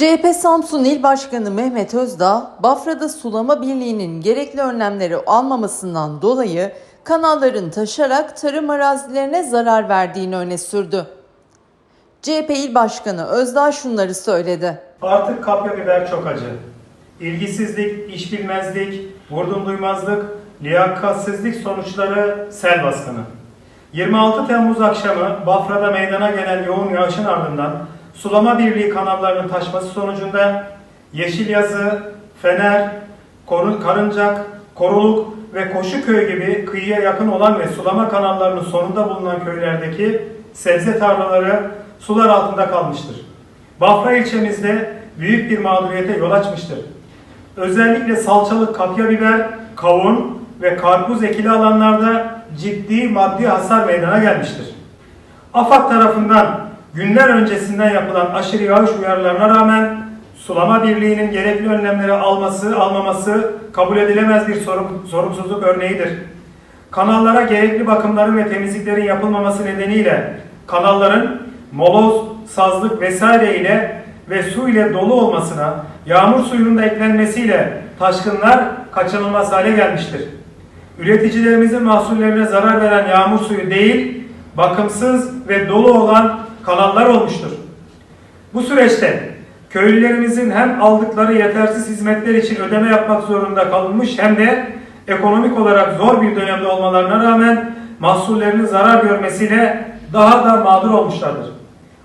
CHP Samsun İl Başkanı Mehmet Özdağ, Bafra'da sulama birliğinin gerekli önlemleri almamasından dolayı kanalların taşarak tarım arazilerine zarar verdiğini öne sürdü. CHP İl Başkanı Özdağ şunları söyledi. Artık kapya biber çok acı. İlgisizlik, iş bilmezlik, vurdum duymazlık, liyakatsizlik sonuçları sel baskını. 26 Temmuz akşamı Bafra'da meydana gelen yoğun yağışın ardından sulama birliği kanallarının taşması sonucunda Yeşilyazı, Fener, Karıncak, Koruluk ve Koşuköy gibi kıyıya yakın olan ve sulama kanallarının sonunda bulunan köylerdeki sebze tarlaları sular altında kalmıştır. Bafra ilçemizde büyük bir mağduriyete yol açmıştır. Özellikle salçalık kapya biber, kavun ve karpuz ekili alanlarda ciddi maddi hasar meydana gelmiştir. AFAD tarafından günler öncesinden yapılan aşırı yağış uyarılarına rağmen sulama birliğinin gerekli önlemleri alması almaması kabul edilemez bir sorun, sorumsuzluk örneğidir. Kanallara gerekli bakımların ve temizliklerin yapılmaması nedeniyle kanalların moloz, sazlık vesaire ile ve su ile dolu olmasına, yağmur suyunun da eklenmesiyle taşkınlar kaçınılmaz hale gelmiştir. Üreticilerimizin mahsullerine zarar veren yağmur suyu değil, bakımsız ve dolu olan kanallar olmuştur. Bu süreçte köylülerimizin hem aldıkları yetersiz hizmetler için ödeme yapmak zorunda kalınmış hem de ekonomik olarak zor bir dönemde olmalarına rağmen mahsullerinin zarar görmesiyle daha da mağdur olmuşlardır.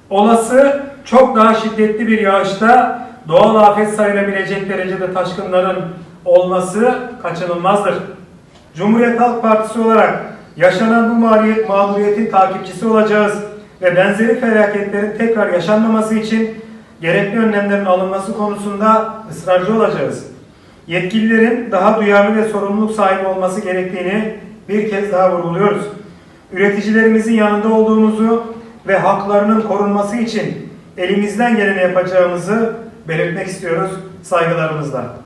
Olası çok daha şiddetli bir yağışta doğal afet sayılabilecek derecede taşkınların olması kaçınılmazdır. Cumhuriyet Halk Partisi olarak yaşanan bu mağduriyetin takipçisi olacağız ve benzeri felaketlerin tekrar yaşanmaması için gerekli önlemlerin alınması konusunda ısrarcı olacağız. Yetkililerin daha duyarlı ve sorumluluk sahibi olması gerektiğini bir kez daha vurguluyoruz. Üreticilerimizin yanında olduğumuzu ve haklarının korunması için elimizden geleni yapacağımızı belirtmek istiyoruz saygılarımızla.